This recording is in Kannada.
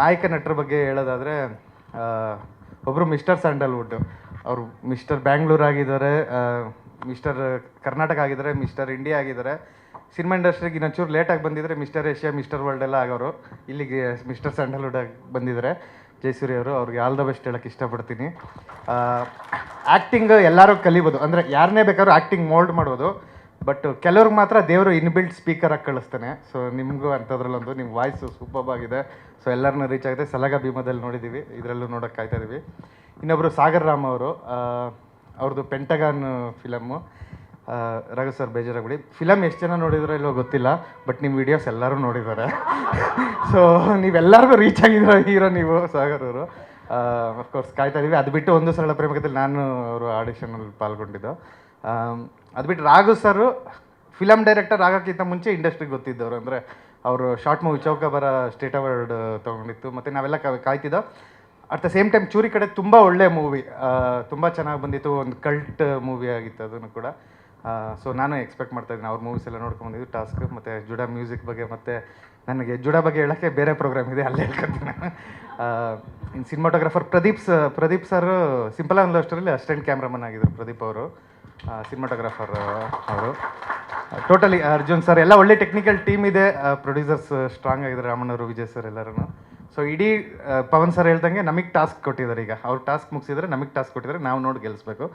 ನಾಯಕ ನಟರ ಬಗ್ಗೆ ಹೇಳೋದಾದರೆ ಒಬ್ಬರು ಮಿಸ್ಟರ್ ಸ್ಯಾಂಡಲ್ವುಡ್. ಅವರು ಮಿಸ್ಟರ್ ಬ್ಯಾಂಗ್ಳೂರ್ ಆಗಿದ್ದಾರೆ ಮಿಸ್ಟರ್ ಕರ್ನಾಟಕ ಆಗಿದ್ದಾರೆ, ಮಿಸ್ಟರ್ ಇಂಡಿಯಾ ಆಗಿದ್ದಾರೆ. ಸಿನಿಮಾ ಇಂಡಸ್ಟ್ರಿಗೆ ಇನ್ನೊಂಚೂರು ಲೇಟಾಗಿ ಬಂದಿದ್ದರೆ ಮಿಸ್ಟರ್ ಏಷ್ಯಾ, ಮಿಸ್ಟರ್ ವರ್ಲ್ಡ್ ಎಲ್ಲ ಆಗೋರು. ಇಲ್ಲಿಗೆ ಮಿಸ್ಟರ್ ಸ್ಯಾಂಡಲ್ವುಡ್ ಆಗಿ ಬಂದಿದ್ದಾರೆ. ಜಯಸೂರಿ ಅವರು, ಅವ್ರಿಗೆ ಆಲ್ ದ ಬೆಸ್ಟ್ ಹೇಳೋಕ್ಕೆ ಇಷ್ಟಪಡ್ತೀನಿ. ಆ್ಯಕ್ಟಿಂಗ್ ಎಲ್ಲರೂ ಕಲಿಬೋದು. ಅಂದರೆ ಯಾರನ್ನೇ ಬೇಕಾದ್ರೂ ಆ್ಯಕ್ಟಿಂಗ್ ಮೋಲ್ಡ್ ಮಾಡ್ಬೋದು. ಬಟ್ ಕೆಲವ್ರಿಗೆ ಮಾತ್ರ ದೇವರು ಇನ್ಬಿಲ್ಟ್ ಸ್ಪೀಕರ್ ಆಗಿ ಕಳಿಸ್ತಾನೆ. ಸೊ ನಿಮಗೂ ಅಂಥದ್ರಲ್ಲೊಂದು ನಿಮ್ಮ ವಾಯ್ಸ್ ಸೂಪರ್ ಆಗಿದೆ. ಸೊ ಎಲ್ಲರನ್ನ ರೀಚ್ ಆಗಿದೆ ಸಲಗ ಭೀಮದಲ್ಲಿ ನೋಡಿದ್ದೀವಿ ಇದರಲ್ಲೂ ನೋಡೋಕೆ ಕಾಯ್ತಾ ಇದೀವಿ. ಇನ್ನೊಬ್ಬರು ಸಾಗರ್ ರಾಮ್ ಅವರು ಅವ್ರದ್ದು ಪೆಂಟಗಾನ್ ಫಿಲಮ್ಮು ರಘು ಸರ್ ಬೇಜಾರಾಗ್ಬಿಡಿ. ಫಿಲಮ್ ಎಷ್ಟು ಜನ ನೋಡಿದ್ರೋ ಇಲ್ಲೋ ಗೊತ್ತಿಲ್ಲ, ಬಟ್ ನಿಮ್ಮ ವಿಡಿಯೋಸ್ ಎಲ್ಲರೂ ನೋಡಿದ್ದಾರೆ. ಸೊ ನೀವೆಲ್ಲರಿಗೂ ರೀಚ್ ಆಗಿರೋ ಹೀರೋ ನೀವು, ಸಾಗರ್ ಅವರು. ಅಫ್ಕೋರ್ಸ್ ಕಾಯ್ತಾ ಇದ್ದೀವಿ ಅದು ಬಿಟ್ಟು ಒಂದು ಸರಳ ಪ್ರೇಮಕದಲ್ಲಿ ನಾನು ಅವರು ಆಡಿಷನಲ್ಲಿ ಪಾಲ್ಗೊಂಡಿದ್ದು. ಅದು ಬಿಟ್ಟು ರಾಘು ಸರು ಫಿಲಮ್ ಡೈರೆಕ್ಟರ್ ಆಗೋಕ್ಕಿಂತ ಮುಂಚೆ ಇಂಡಸ್ಟ್ರಿಗೆ ಗೊತ್ತಿದ್ದವರು. ಅಂದರೆ ಅವರು short movie Chowkabara state award ತೊಗೊಂಡಿತ್ತು. ಮತ್ತು ನಾವೆಲ್ಲ ಕಾಯ್ತಿದ್ದೋ. ಅಟ್ ದ ಸೇಮ್ ಟೈಮ್ ಚೂರಿ ಕಡೆ ತುಂಬ ಒಳ್ಳೆ ಮೂವಿ ತುಂಬ ಚೆನ್ನಾಗಿ ಬಂದಿತ್ತು. ಒಂದು ಕಲ್ಟ್ ಮೂವಿ ಆಗಿತ್ತು ಅದನ್ನು ಕೂಡ. ಸೊ ನಾನು ಎಕ್ಸ್ಪೆಕ್ಟ್ ಮಾಡ್ತಾ ಇದ್ದೀನಿ, ಅವ್ರ ಮೂವೀಸ್ ಎಲ್ಲ ನೋಡ್ಕೊಂಬಂದಿದ್ದು ಟಾಸ್ಕ್ ಮತ್ತು ಜುಡಾ ಮ್ಯೂಸಿಕ್ ಬಗ್ಗೆ ಮತ್ತು ನನಗೆ ಜುಡಾ ಬಗ್ಗೆ ಹೇಳೋಕ್ಕೆ ಬೇರೆ ಪ್ರೋಗ್ರಾಮ್ ಇದೆ, ಅಲ್ಲೇ ಹೇಳ್ಕೊತೀನಿ ಇನ್ನು ಸಿನಿಮಾಟೋಗ್ರಾಫರ್ ಪ್ರದೀಪ್ ಸ, ಪ್ರದೀಪ್ ಸರ್ ಸಿಂಪಲ್ ಆನ್ ಅಷ್ಟರಲ್ಲಿ ಅಸಿಸ್ಟೆಂಟ್ ಕ್ಯಾಮ್ರಾಮನ್ ಆಗಿದ್ರು ಪ್ರದೀಪ್ ಅವರು. ಸಿನಿಮಾಟೋಗ್ರಾಫರ್ ಅವರು. ಟೋಟಲಿ ಅರ್ಜುನ್ ಸರ್ ಎಲ್ಲ ಒಳ್ಳೆ ಟೆಕ್ನಿಕಲ್ ಟೀಮ್ ಇದೆ. ಪ್ರೊಡ್ಯೂಸರ್ಸ್ ಸ್ಟ್ರಾಂಗ್ ಆಗಿದ್ದಾರೆ ರಾಮಣ್ಣವರು ವಿಜಯ್ ಸರ್ ಎಲ್ಲರೂ ಸೊ ಇಡೀ ಪವನ್ ಸರ್ ಹೇಳ್ದಂಗೆ ನಮಗೆ ಟಾಸ್ಕ್ ಕೊಟ್ಟಿದ್ದಾರೆ ಈಗ. ಅವ್ರು ಟಾಸ್ಕ್ ಮುಗಿಸಿದ್ರೆ ನಮಗೆ ಟಾಸ್ಕ್ ಕೊಟ್ಟಿದ್ದಾರೆ, ನಾವು ನೋಡಿ ಗೆಲ್ಲಿಸ್ಬೇಕು